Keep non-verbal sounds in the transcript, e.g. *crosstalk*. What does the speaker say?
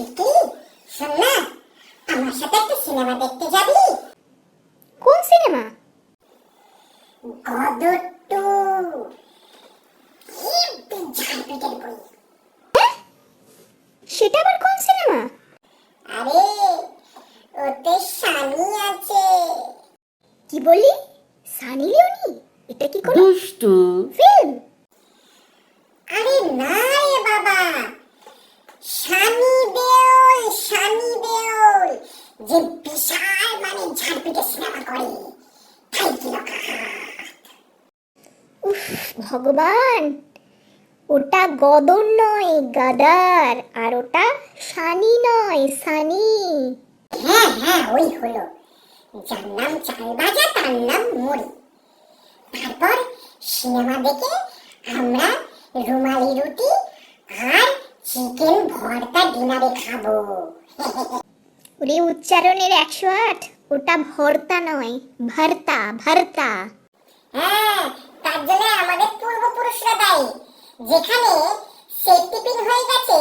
টিকলি শোন না আমার সাথে একটা সিনেমা দেখতে যাবি। কোন সিনেমা? গদর টু কি ঝাড় পিটের বই। সেটা আবার কোন সিনেমা? আরে ওতে সানি আছে। কি বললি সানি লিওনি? এটা কি কোনো দুষ্টু ফিল্ম আরে না রে বাবা সানি দেওল সানি দেওল যে বিশাল মানে ঝাড়পিটে সিনেমা করে তাই কি উফ ভগবান! ওটা গদর নয় গাদার আর ওটা সানি নয় সানি। হ্যাঁ হ্যাঁ ওই হলো। যার নাম চাল ভাজা তার নাম মুড়ি। তারপর সিনেমা দেখে আমরা রুমালি রুটি আর চিকেন ভর্তা ডিনারে খাব। *laughs* ওরে উচ্চারণের একশো আট? ওটা ভর্তা নয়, ভর্তা ভর্তা। হ্যাঁ তার জন্য আমাদের পূর্বপুরুষরা দায়ী। যেখানে সেফটি পিন হয়ে গেছে